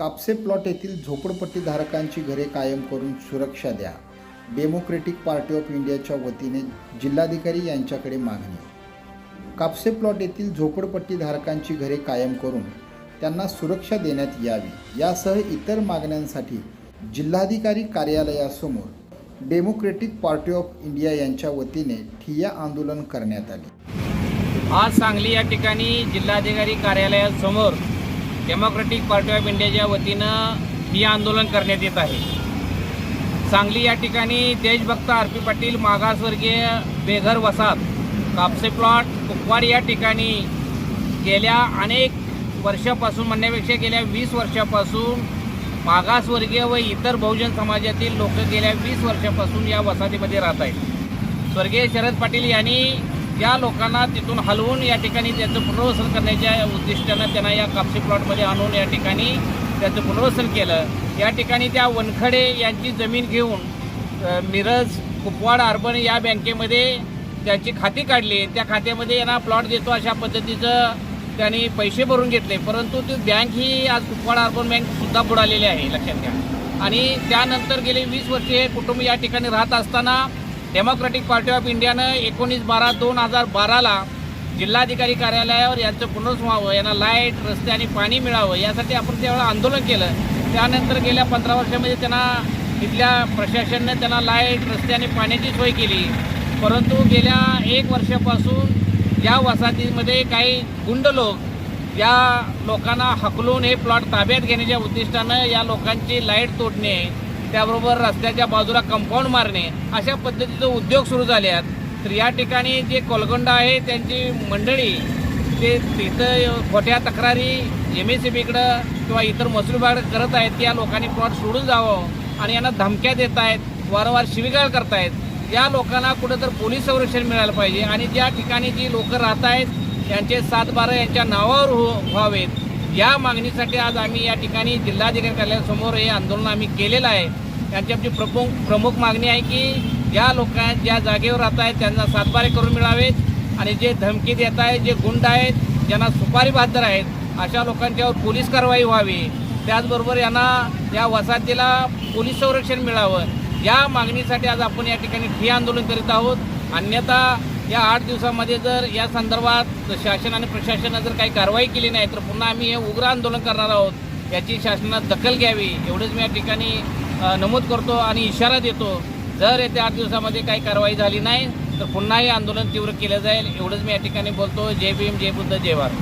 Kapse plot येथील झोपडपट्टीधारकांची घरे कायम करून सुरक्षा द्या. डेमोक्रेटिक पार्टी ऑफ इंडियाच्या वतीने जिल्हाधिकारी यांच्याकडे मागणी. कापसे प्लॉट येथील झोपडपट्टीधारकांची घरे कायम करून त्यांना सुरक्षा देण्यात यावी यासह इतर मागण्यांसाठी जिल्हाधिकारी कार्यालयासमोर डेमोक्रेटिक पार्टी ऑफ इंडिया यांच्या वतीने ठिय्या आंदोलन करण्यात आले. आज सांगली या ठिकाणी जिल्हाधिकारी कार्यालयासमोर डेमोक्रेटिक पार्टी ऑफ इंडियाच्या वतीनं ही आंदोलन करण्यात येत आहे. सांगली या ठिकाणी देशभक्त आर पी पाटील मागासवर्गीय बेघर वसाहत कापसे प्लॉट कुपवाड या ठिकाणी गेल्या अनेक वर्षापासून म्हणण्यापेक्षा गेल्या वीस वर्षापासून मागासवर्गीय व इतर बहुजन समाजातील लोक गेल्या वीस वर्षापासून या वसाहतीमध्ये राहत आहेत. स्वर्गीय शरद पाटील यांनी त्या लोकांना तिथून हलवून या ठिकाणी त्याचं पुनर्वसन करण्याच्या उद्दिष्टानं त्यांना या कापसी प्लॉटमध्ये आणून या ठिकाणी त्याचं पुनर्वसन केलं. या ठिकाणी त्या वनखडे यांची जमीन घेऊन मिरज कुपवाड अर्बन या बँकेमध्ये त्यांची खाती काढली. त्या खात्यामध्ये यांना प्लॉट देतो अशा पद्धतीचं त्यांनी पैसे भरून घेतले. परंतु ती बँक ही आज कुपवाड अर्बन बँकसुद्धा बुडालेली आहे लक्षात घ्या. आणि त्यानंतर गेले वीस वर्षे हे कुटुंब या ठिकाणी राहत असताना डेमोक्रॅटिक पार्टी ऑफ इंडियानं एकोणीस बारा दोन हजार बाराला जिल्हाधिकारी कार्यालयावर यांचं पुनर्स व्हावं यांना लाइट रस्ते आणि पाणी मिळावं यासाठी आपण त्यावेळेला आंदोलन केलं. त्यानंतर गेल्या पंधरा वर्षामध्ये त्यांना इथल्या प्रशासनाने त्यांना लाइट रस्ते आणि पाण्याची सोय केली. परंतु गेल्या एक वर्षापासून या वसाहतीमध्ये काही गुंड लोक या लोकांना हकलून हे प्लॉट ताब्यात घेण्याच्या उद्दिष्टानं या लोकांची लाइट तोडणे त्याबरोबर रस्त्याच्या बाजूला कंपाऊंड मारणे अशा पद्धतीचे उद्योग सुरू झाले आहेत तर या ठिकाणी जे कोलगोंड आहे त्यांची मंडळी ते तिथं खोट्या तक्रारी एम एस सी बीकडं किंवा इतर महसूल विभाग करत आहेत की या लोकांनी प्लॉट सोडून जावं आणि यांना धमक्या देत आहेत वारंवार शिवीगाळ करतायत या लोकांना कुठं तर पोलीस संरक्षण मिळालं पाहिजे आणि ज्या ठिकाणी जी लोकं राहत आहेत त्यांचे सात बारा यांच्या नावावर हो व्हावेत. या मागणीसाठी आज आम्ही या ठिकाणी जिल्हाधिकारी कार्यालयासमोर हे आंदोलन आम्ही केलेलं आहे. त्यांची आमची प्रमुख प्रमुख मागणी आहे की ज्या लोकां ज्या जागेवर राहत आहेत त्यांना सातबारे करून मिळावेत आणि जे धमकी देत आहेत जे गुंड आहेत ज्यांना सुपारी बहादर आहेत अशा लोकांच्यावर पोलीस कारवाई व्हावी. त्याचबरोबर यांना या वसाहतीला पोलीस संरक्षण मिळावं. या मागणीसाठी आज आपण या ठिकाणी ठिय्या आंदोलन करीत आहोत. अन्यथा या आठ दिवसामध्ये जर या संदर्भात शासन आणि प्रशासनानं जर काही कारवाई केली नाही तर पुन्हा आम्ही हे उग्र आंदोलन करणार आहोत. याची शासनात दखल घ्यावी. एवढंच मी या ठिकाणी नमूद करतो आणि इशारा देतो. जर येत्या आठ दिवसामध्ये काही कारवाई झाली नाही तर पुन्हा हे आंदोलन तीव्र केलं जाईल. एवढंच मी या ठिकाणी बोलतो. जय भीम जय बुद्ध जय भारत.